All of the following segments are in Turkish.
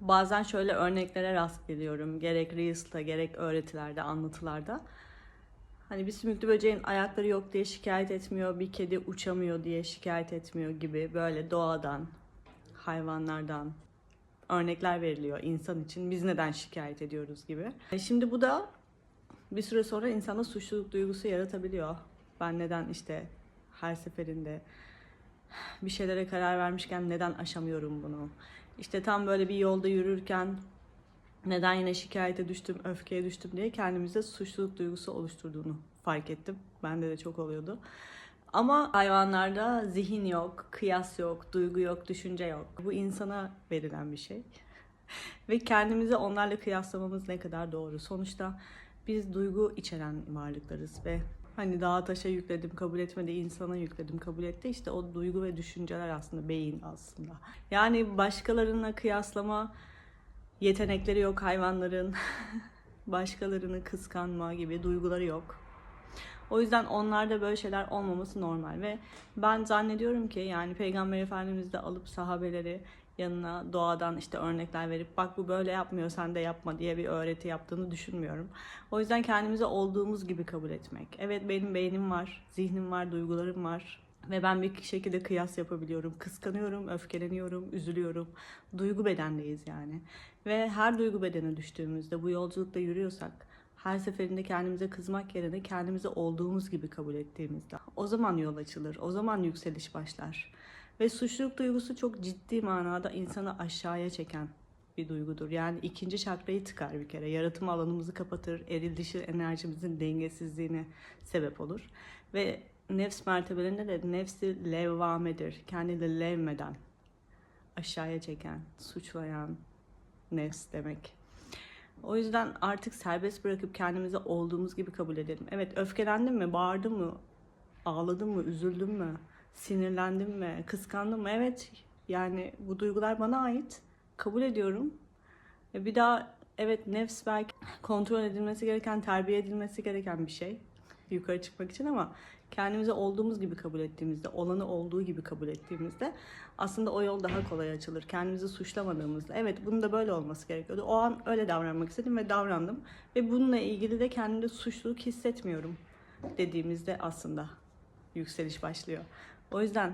bazen şöyle örneklere rast geliyorum. Gerek Reels'ta gerek öğretilerde, anlatılarda. Hani bir sümüklü böceğin ayakları yok diye şikayet etmiyor, bir kedi uçamıyor diye şikayet etmiyor gibi böyle doğadan, hayvanlardan örnekler veriliyor insan için. Biz neden şikayet ediyoruz gibi. E Şimdi bu da bir süre sonra insanda suçluluk duygusu yaratabiliyor. Ben neden işte her seferinde bir şeylere karar vermişken neden aşamıyorum bunu? İşte tam böyle bir yolda yürürken neden yine şikayete düştüm, öfkeye düştüm diye kendimizde suçluluk duygusu oluşturduğunu fark ettim. Bende de çok oluyordu. Ama hayvanlarda zihin yok, kıyas yok, duygu yok, düşünce yok. Bu insana verilen bir şey. Ve kendimizi onlarla kıyaslamamız ne kadar doğru. Sonuçta biz duygu içeren varlıklarız ve hani dağa taşa yükledim kabul etmedi insana yükledim kabul etti işte o duygu ve düşünceler aslında beyin aslında. Yani başkalarına kıyaslama yetenekleri yok hayvanların. Başkalarını kıskanma gibi duyguları yok. O yüzden onlarda böyle şeyler olmaması normal ve ben zannediyorum ki yani Peygamber Efendimiz de alıp sahabeleri yanına doğadan işte örnekler verip bak bu böyle yapmıyor sen de yapma diye bir öğreti yaptığını düşünmüyorum. O yüzden kendimizi olduğumuz gibi kabul etmek. Evet benim beynim var, zihnim var, duygularım var ve ben bir şekilde kıyas yapabiliyorum. Kıskanıyorum, öfkeleniyorum, üzülüyorum. Duygu bedendeyiz yani. Ve her duygu bedene düştüğümüzde bu yolculukta yürüyorsak her seferinde kendimize kızmak yerine kendimizi olduğumuz gibi kabul ettiğimizde o zaman yol açılır. O zaman yükseliş başlar. Ve suçluluk duygusu çok ciddi manada insanı aşağıya çeken bir duygudur. Yani ikinci çakrayı tıkar bir kere. Yaratım alanımızı kapatır. Eril dişil enerjimizin dengesizliğine sebep olur. Ve nefs mertebelerinde de nefsi levvamedir. Kendini levmeden aşağıya çeken, suçlayan nefs demek. O yüzden artık serbest bırakıp kendimizi olduğumuz gibi kabul edelim. Evet öfkelendim mi, bağırdım mı, ağladım mı, üzüldüm mü, sinirlendim mi, kıskandım mı? Evet yani bu duygular bana ait. Kabul ediyorum. E bir daha evet nefs belki kontrol edilmesi gereken, terbiye edilmesi gereken bir şey. Yukarı çıkmak için ama kendimizi olduğumuz gibi kabul ettiğimizde, olanı olduğu gibi kabul ettiğimizde aslında o yol daha kolay açılır. Kendimizi suçlamadığımızda, evet bunun da böyle olması gerekiyordu. O an öyle davranmak istedim ve davrandım. Ve bununla ilgili de kendimde suçluluk hissetmiyorum dediğimizde aslında yükseliş başlıyor. O yüzden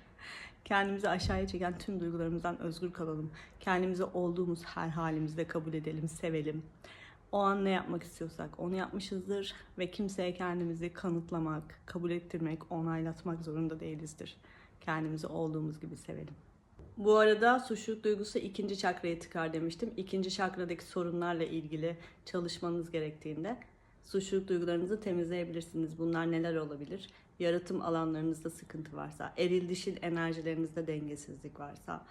kendimizi aşağıya çeken tüm duygularımızdan özgür kalalım. Kendimizi olduğumuz her halimizde kabul edelim, sevelim. O an ne yapmak istiyorsak onu yapmışızdır ve kimseye kendimizi kanıtlamak, kabul ettirmek, onaylatmak zorunda değilizdir. Kendimizi olduğumuz gibi sevelim. Bu arada suçluluk duygusu ikinci çakraya tıkar demiştim. İkinci çakradaki sorunlarla ilgili çalışmanız gerektiğinde suçluluk duygularınızı temizleyebilirsiniz. Bunlar neler olabilir? Yaratım alanlarınızda sıkıntı varsa, eril dişil enerjilerinizde dengesizlik varsa,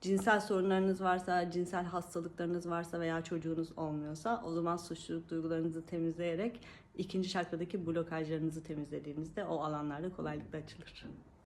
cinsel sorunlarınız varsa, cinsel hastalıklarınız varsa veya çocuğunuz olmuyorsa o zaman suçluluk duygularınızı temizleyerek ikinci çakradaki blokajlarınızı temizlediğinizde o alanlarda kolaylıkla açılır.